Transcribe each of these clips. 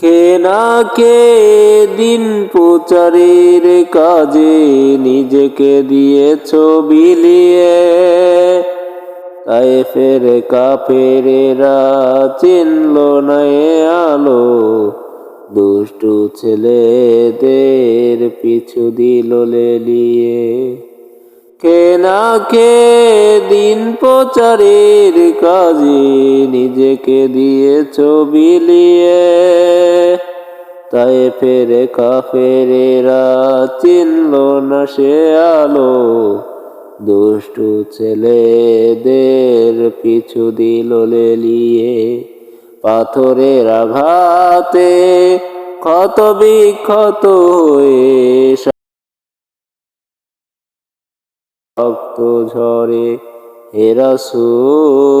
কে না কে দিন প্রচারের কাজে নিজেকে দিয়েছ বিলিয়ে? তাই ফের কাফেরেরা চিনল না আলো। দুষ্টু ছেলেদের পিছু দিল লেলিয়ে। কে না কে দিন প্রচারের কাজে নিজেকে দিয়ে ছবি লিয়ে তাই ফেরে কাফেরেরা চিনল না সে আলো। দুষ্টু ছেলেদের পিছু দিল লেলিয়ে। পাথরের আঘাতে ক্ষত বিক্ষত হয়ে রক্ত ঝরে হেরাসুল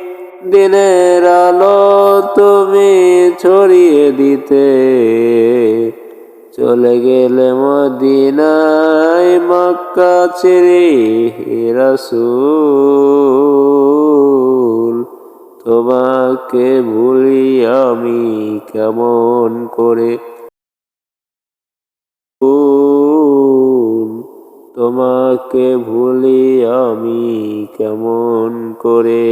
দিনের আলো তুমি ছড়িয়ে দিতে। চলে গেলে মদিনায় মক্কা ছেড়ে রসুল, তোমাকে ভুলি আমি কেমন করে? তোমাকে ভুলি আমি কেমন করে?